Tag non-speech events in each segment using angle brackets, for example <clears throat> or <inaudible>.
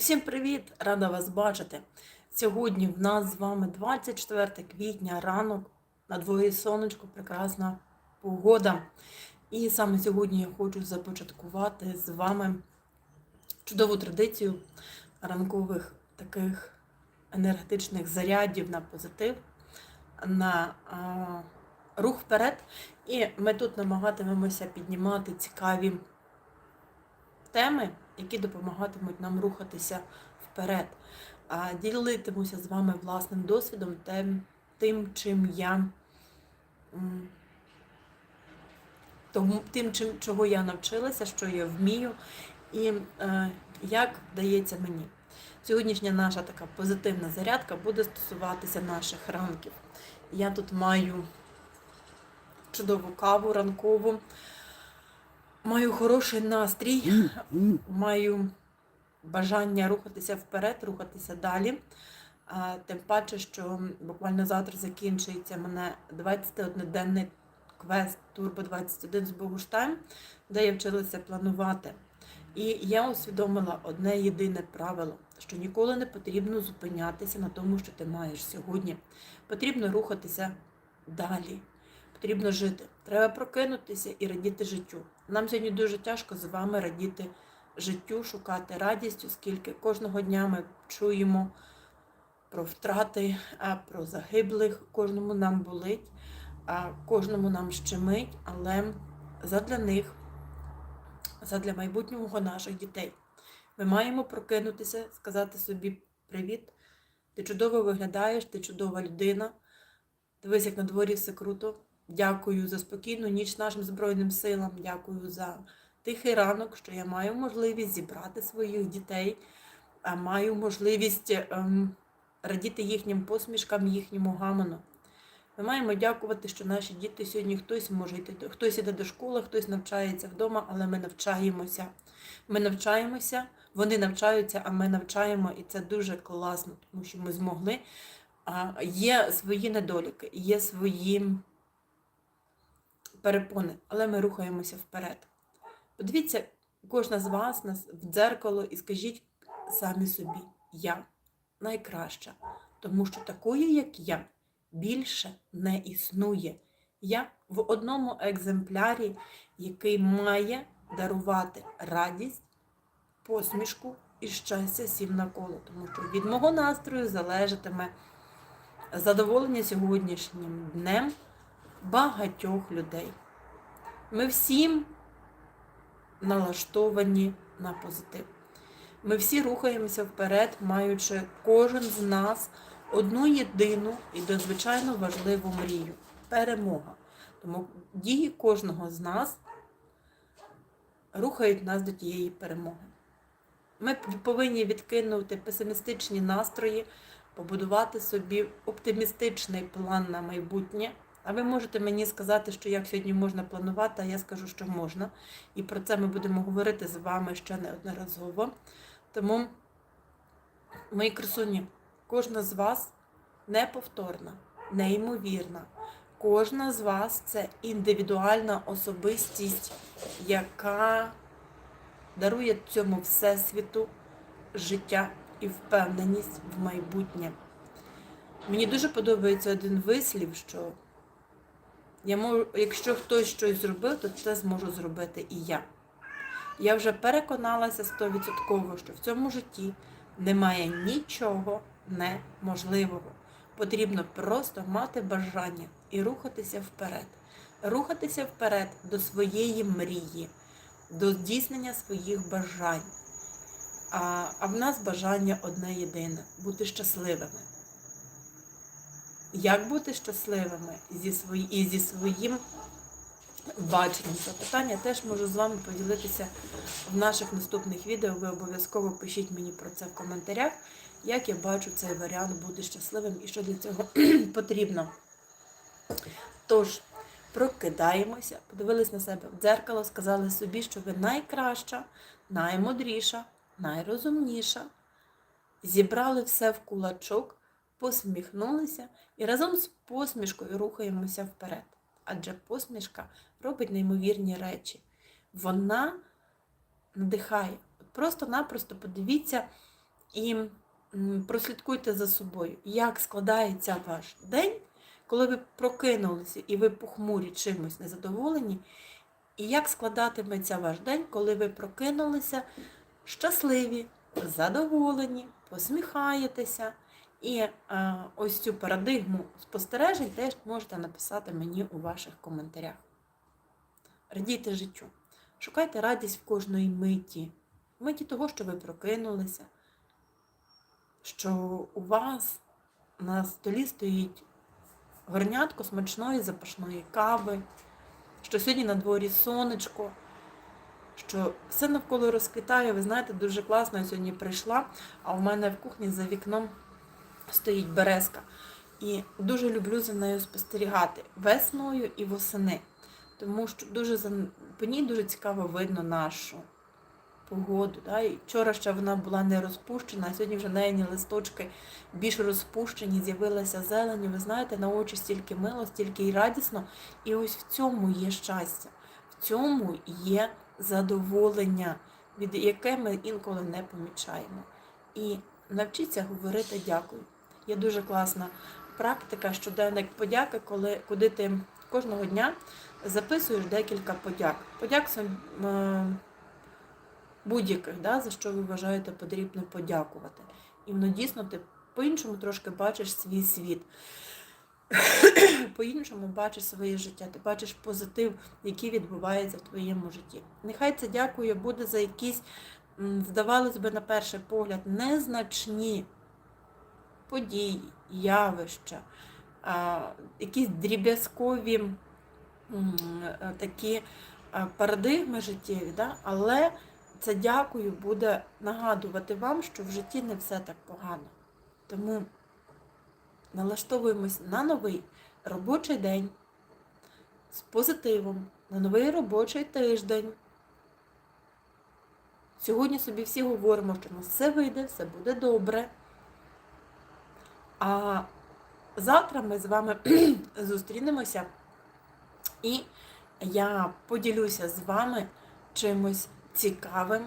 Усім привіт! Рада вас бачити. Сьогодні в нас з вами 24 квітня, ранок, на дворі сонечко, прекрасна погода. І саме сьогодні я хочу започаткувати з вами чудову традицію ранкових таких енергетичних зарядів на позитив, на а, рух вперед. І ми тут намагатимемося піднімати цікаві теми, які допомагатимуть нам рухатися вперед. Ділитимуся з вами власним досвідом, тим, чим я тим, чим, чого я навчилася, що я вмію, і е, як вдається мені. Сьогоднішня наша така позитивна зарядка буде стосуватися наших ранків. Я тут маю чудову каву ранкову. Маю хороший настрій, маю бажання рухатися вперед, рухатися далі. Тим паче, що буквально завтра закінчується мене 21-денний квест Turbo 21 з Богуштайм, де я вчилася планувати. І я усвідомила одне єдине правило, що ніколи не потрібно зупинятися на тому, що ти маєш сьогодні. Потрібно рухатися далі. Потрібно жити. Треба прокинутися і радіти життю. Нам сьогодні дуже тяжко з вами радіти життю, шукати радість, оскільки кожного дня ми чуємо про втрати, про загиблих. Кожному нам болить, кожному нам щемить, але задля них, задля майбутнього наших дітей. Ми маємо прокинутися, сказати собі привіт. Ти чудово виглядаєш, ти чудова людина. Дивись, як на дворі все круто. Дякую за спокійну ніч нашим Збройним силам. Дякую за тихий ранок, що я маю можливість зібрати своїх дітей, маю можливість ем, радіти їхнім посмішкам, їхньому гамону. Ми маємо дякувати, що наші діти сьогодні хтось може йти, хтось іде до школи, хтось навчається вдома, але ми навчаємося. Ми навчаємося, вони навчаються, а ми навчаємо, і це дуже класно, тому що ми змогли. Є свої недоліки, є свої перепони, але ми рухаємося вперед. Подивіться, кожна з вас в дзеркало і скажіть самі собі, я найкраща, тому що такої, як я, більше не існує. Я в одному екземплярі, який має дарувати радість, посмішку і щастя всім навколо, тому що від мого настрою залежатиме задоволення сьогоднішнім днем багатьох людей. Ми всім налаштовані на позитив. Ми всі рухаємося вперед, маючи кожен з нас одну єдину і надзвичайно важливу мрію перемога. Тому дії кожного з нас рухають нас до тієї перемоги. Ми повинні відкинути песимістичні настрої, побудувати собі оптимістичний план на майбутнє. А ви можете мені сказати, що як сьогодні можна планувати, а я скажу, що можна. І про це ми будемо говорити з вами ще неодноразово. Тому, мої красуні, кожна з вас неповторна, неймовірна. Кожна з вас це індивідуальна особистість, яка дарує цьому всесвіту життя і впевненість в майбутнє. Мені дуже подобається один вислів, що я можу, якщо хтось щось зробив, то це зможу зробити і я. Я вже переконалася 100%, що в цьому житті немає нічого неможливого. Потрібно просто мати бажання і рухатися вперед. Рухатися вперед до своєї мрії, до здійснення своїх бажань. А, а в нас бажання одне єдине бути щасливими. Як бути щасливими зі свої, і зі своїм баченням? Це питання теж можу з вами поділитися в наших наступних відео. Ви обов'язково пишіть мені про це в коментарях, як я бачу цей варіант бути щасливим і що для цього <clears throat> потрібно. Тож, прокидаємося, подивились на себе в дзеркало, сказали собі, що ви найкраща, наймудріша, найрозумніша. Зібрали все в кулачок посміхнулися і разом з посмішкою рухаємося вперед. Адже посмішка робить неймовірні речі. Вона надихає. Просто-напросто подивіться І прослідкуйте за собою, як складається ваш день, коли ви прокинулися і ви похмурі чимось незадоволені, і як складатиметься ваш день, коли ви прокинулися щасливі, задоволені, посміхаєтеся. І е, ось цю парадигму спостережень теж можете написати мені у ваших коментарях. Радійте життю. Шукайте радість в кожної миті. Миті того, що ви прокинулися, що у вас на столі стоїть горнятко смачної запашної кави, що сьогодні на дворі сонечко, що все навколо розквітає. Ви знаєте, дуже класно я сьогодні прийшла, а у мене в кухні за вікном стоїть березка. І дуже люблю за нею спостерігати весною і восени. Тому що дуже по ній дуже цікаво видно нашу погоду. Да? І вчора ще вона була не розпущена, а сьогодні вже неї листочки більш розпущені, з'явилася зелені. Ви знаєте, на очі стільки мило, стільки і радісно. І ось в цьому є щастя, в цьому є задоволення, від яке ми інколи не помічаємо. І навчіться говорити дякую. Є дуже класна практика щоденник подяки, коли куди ти кожного дня записуєш декілька подяк. Подяк е, будь-яких, да, за що ви вважаєте потрібно подякувати. І воно дійсно ти по-іншому трошки бачиш свій світ. <coughs> По-іншому бачиш своє життя, ти бачиш позитив, який відбувається в твоєму житті. Нехай це дякую буде за якісь, здавалось би, на перший погляд, незначні події, явища, якісь дріб'язкові е, такі е, парадигми життєві, да? але це дякую буде нагадувати вам, що в житті не все так погано. Тому налаштовуємось на новий робочий день з позитивом, на новий робочий тиждень. Сьогодні собі всі говоримо, що у нас все вийде, все буде добре. А завтра ми з вами <clears throat> зустрінемося і я поділюся з вами чимось цікавим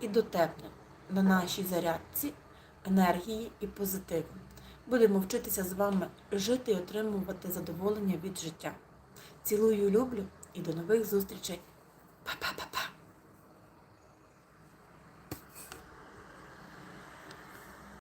і дотепним на нашій зарядці енергії і позитиву. Будемо вчитися з вами жити і отримувати задоволення від життя. Цілую, люблю і до нових зустрічей. Па-па-па-па!